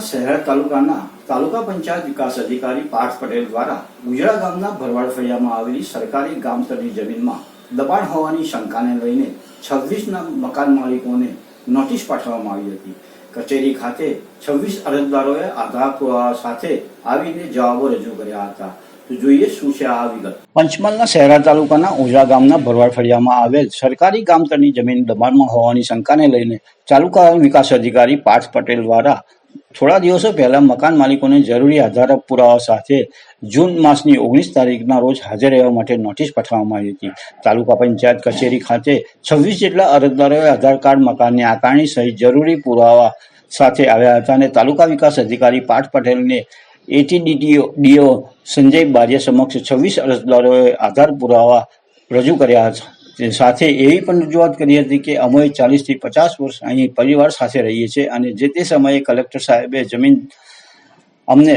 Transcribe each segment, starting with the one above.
શહેર તાલુકાના તાલુકા પંચાયત વિકાસ અધિકારી પાર્થ પટેલ દ્વારા ઉજળા ગામના ભરવાડ ફળિયામાં આવેલી સરકારી ગામતળની જમીનમાં દબાણ હોવાની શંકાને લઈને છવ્વીસના મકાન માલિકોને નોટિસ પાઠવવામાં આવી હતી. કચેરી ખાતે છવ્વીસ અરજદારોએ આધાર પુરાવા સાથે આવીને જવાબો રજૂ કર્યા હતા. જોઈએ શું છે આ વિગત. પંચમહાલના શહેરા તાલુકાના ઉજરા ગામના ભરવાડ ફળિયામાં આવેલ સરકારી ગામતરની જમીન દબાણમાં હોવાની શંકાને લઈને તાલુકા વિકાસ અધિકારી પાર્થ પટેલ દ્વારા થોડા દિવસો પહેલા મકાન માલિકોને જરૂરી આધાર પુરાવા સાથે જૂન માસની ઓગણીસ તારીખના રોજ હાજર રહેવા માટે નોટિસ પાઠવવામાં આવી હતી. તાલુકા પંચાયત કચેરી ખાતે છવ્વીસ જેટલા અરજદારોએ આધાર કાર્ડ મકાનની આકારણી સહિત જરૂરી પુરાવા સાથે આવ્યા હતા અને તાલુકા વિકાસ અધિકારી પાઠ પટેલને એટીડીટીઓ ડીઓ સંજય બારિયા સમક્ષ છવ્વીસ અરજદારોએ આધાર પુરાવા રજૂ કર્યા હતા. સાથે એવી પણ રજૂઆત કરી હતી કે અમે ચાલીસથી પચાસ વર્ષ અહીં પરિવાર સાથે રહીએ છીએ અને જે તે સમયે કલેક્ટર સાહેબે જમીન અમને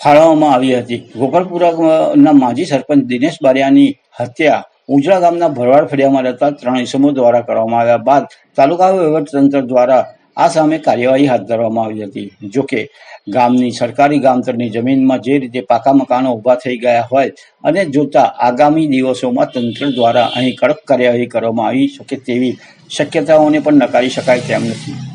ફાળવવામાં આવી હતી. ગોપાલપુરાના માજી સરપંચ દિનેશ બારિયાની હત્યા ઉજળા ગામના ભરવાડ ફળિયામાં રહેતા ત્રણ ઇસમો દ્વારા કરવામાં આવ્યા બાદ તાલુકા વહીવટતંત્ર દ્વારા આ સામે કાર્યવાહી હાથ ધરવામાં આવી હતી. જોકે ગામની સરકારી ગામતરની જમીનમાં જે રીતે પાકા મકાનો ઊભા થઈ ગયા હોય અને જોતા આગામી દિવસોમાં તંત્ર દ્વારા અહીં કડક કાર્યવાહી કરવામાં આવી શકે તેવી શક્યતાઓને પણ નકારી શકાય તેમ નથી.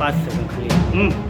发死就可以。嗯。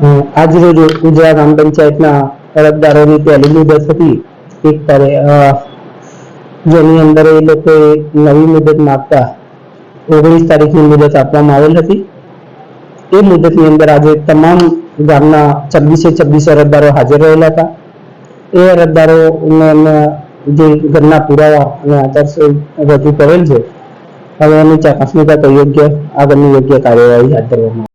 આજ રોજ ઉજળા ગ્રામ પંચાયતના અરજદારોની પહેલી મુદત હતી એક તારે- અ, જેની અંદર એ લોકોએ નવી મુદત માંગતા ઓગણીસ તારીખની મુદત આપવામાં આવેલ હતી એ મુદતની અંદર આજે તમામ ગામના છવ્વીસે છવ્વીસ અરજદારો હાજર રહેલા હતા એ અરજદારોને એમના જે ઘરના પુરાવા અને આધાર સહિત રજૂ કરેલ છે હવે એની ચકાસણી કરતા યોગ્ય આગળની યોગ્ય કાર્યવાહી હાથ ધરવામાં આવશે.